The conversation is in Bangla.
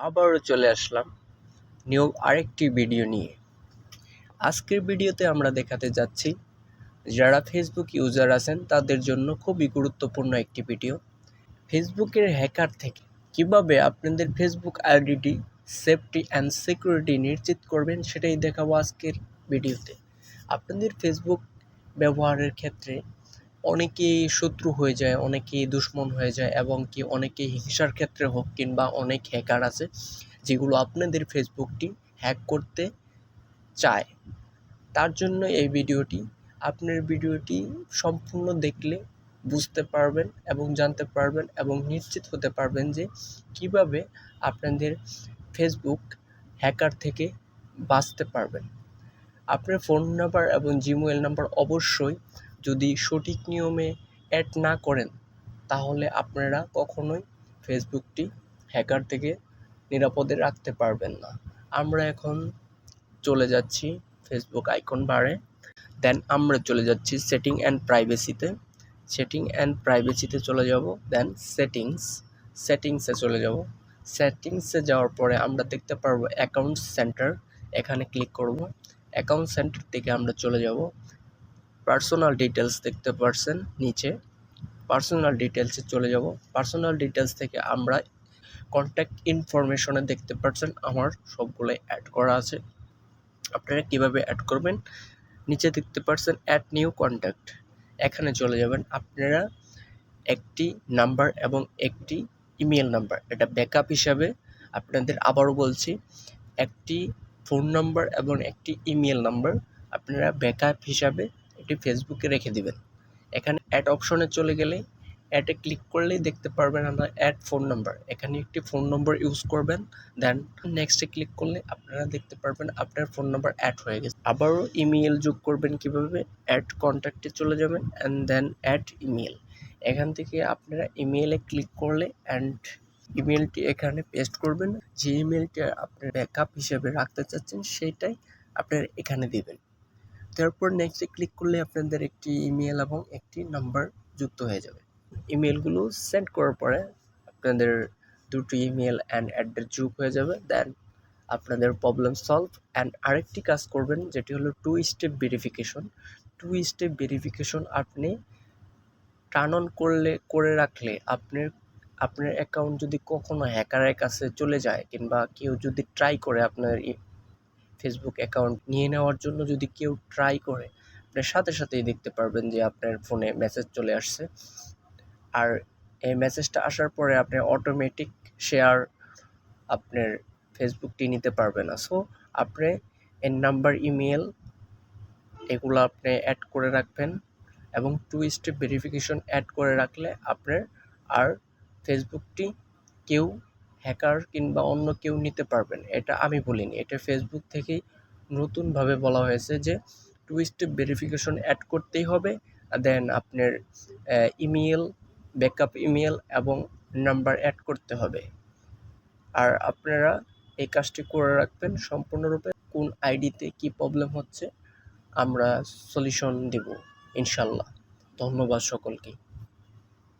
আবারও চলে আসলাম নিউ আরেকটি ভিডিও নিয়ে। আজকের ভিডিওতে আমরা দেখাতে যাচ্ছি, যারা ফেসবুক ইউজার আছেন তাদের জন্য খুবই গুরুত্বপূর্ণ একটি ভিডিও। ফেসবুকের হ্যাকার থেকে কীভাবে আপনাদের ফেসবুক আইডিটি সেফটি অ্যান্ড সিকিউরিটি নিশ্চিত করবেন সেটাই দেখাবো আজকের ভিডিওতে। আপনাদের ফেসবুক ব্যবহারের ক্ষেত্রে অনেকেই শত্রু হয়ে যায়, অনেকেই দুশ্মন হয়ে যায় এবং কি অনেকে হিংসার ক্ষেত্রে হোক কিংবা অনেক হ্যাকার আছে যেগুলো আপনাদের ফেসবুকটি হ্যাক করতে চায়। তার জন্য এই ভিডিওটি, আপনার ভিডিওটি সম্পূর্ণ দেখলে বুঝতে পারবেন এবং জানতে পারবেন এবং নিশ্চিত হতে পারবেন যে কীভাবে আপনাদের ফেসবুক হ্যাকার থেকে বাঁচতে পারবেন। আপনার ফোন নাম্বার এবং জিমেল নাম্বার অবশ্যই যদি সঠিক নিয়মে অ্যাড না করেন, তাহলে আপনারা কখনোই ফেসবুকটি হ্যাকার থেকে নিরাপদে রাখতে পারবেন না। আমরা এখন চলে যাচ্ছি ফেসবুক আইকন বারে। দেন আমরা চলে যাচ্ছি সেটিং অ্যান্ড প্রাইভেসিতে। সেটিং অ্যান্ড প্রাইভেসিতে চলে যাব, দেন সেটিংস। সেটিংসে চলে যাব। সেটিংসে যাওয়ার পরে আমরা দেখতে পারব অ্যাকাউন্ট সেন্টার। এখানে ক্লিক করব। অ্যাকাউন্ট সেন্টার থেকে আমরা চলে যাব। পার্সোনাল ডিটেলস দেখতে পারছেন নিচে। পার্সোনাল ডিটেলসে চলে যাব। পার্সোনাল ডিটেলস থেকে আমরা কন্ট্যাক্ট ইনফরমেশনে দেখতে পাচ্ছেন আমার সবগুলো অ্যাড করা আছে। আপনারা কীভাবে অ্যাড করবেন? নিচে দেখতে পাচ্ছেন অ্যাড নিউ কন্ট্যাক্ট এখানে চলে যাবেন। আপনারা একটি নাম্বার এবং একটি ইমেল নাম্বার এটা ব্যাকআপ হিসাবে আপনাদের আবারও বলছি, একটি ফোন নাম্বার এবং একটি ইমেল নাম্বার আপনারা ব্যাকআপ হিসাবে এটি ফেসবুকে রেখে দিবেন। এখানে অ্যাড অপশনে চলে গেলে অ্যাডে ক্লিক করলেই দেখতে পারবেন আপনার অ্যাড ফোন নাম্বার এখানে একটি ফোন নম্বর ইউজ করবেন দেন নেক্সটে ক্লিক করলে আপনারা দেখতে পারবেন আপনার ফোন নাম্বার অ্যাড হয়ে গেছে। আবারও ইমেল যোগ করবেন কীভাবে? অ্যাড কন্ট্যাক্টে চলে যাবেন অ্যান্ড দেন অ্যাড ইমেল এখান থেকে আপনারা ইমেলে ক্লিক করলে অ্যান্ড ইমেলটি এখানে পেস্ট করবেন। যে ইমেলটি আপনার ব্যাকআপ হিসেবে রাখতে চাচ্ছেন সেইটাই আপনারা এখানে দিবেন। তারপর নেক্সটে ক্লিক করলে আপনাদের একটি ইমেল এবং একটি নাম্বার যুক্ত হয়ে যাবে। ইমেলগুলো সেন্ড করার পরে আপনাদের দুটো ইমেল অ্যান্ড অ্যাড্রেস যোগ হয়ে যাবে। দেন আপনাদের প্রবলেম সলভ অ্যান্ড আরেকটি কাজ করবেন, যেটি হলো two step verification two step verification আপনি টার্ন অন করলে, করে রাখলে আপনার আপনার অ্যাকাউন্ট যদি কখনো হ্যাকারের কাছে চলে যায় কিংবা কেউ যদি ট্রাই করে আপনার ফেসবুক অ্যাকাউন্ট নিয়ে নেওয়ার জন্য যদি কেউ ট্রাই করে, আপনার সাথে সাথেই দেখতে পারবেন যে আপনার ফোনে মেসেজ চলে আসছে। আর এই মেসেজটা আসার পরে আপনার অটোমেটিক শেয়ার আপনার ফেসবুকটি নিতে পারবে না। সো আপনি এর নাম্বার ইমেল এগুলো আপনি অ্যাড করে রাখবেন এবং টু স্টেপ ভেরিফিকেশন অ্যাড করে রাখলে আপনার আর ফেসবুকটি কেউ হ্যাকার কিংবা অন্য কেউ নিতে পারবেন। এটা আমি বলিনি। এটা ফেসবুক থেকেই নতুনভাবে বলা হয়েছে যে টু স্টেপ ভেরিফিকেশন অ্যাড করতেই হবে দেন আপনার ইমেল ব্যাকআপ ইমেল এবং নাম্বার অ্যাড করতে হবে। আর আপনারা এই কাজটি করে রাখবেন সম্পূর্ণরূপে। কোন আইডিতে কি প্রবলেম হচ্ছে, আমরা সলিউশন দেব, ইনশাল্লাহ। ধন্যবাদ সকলকে।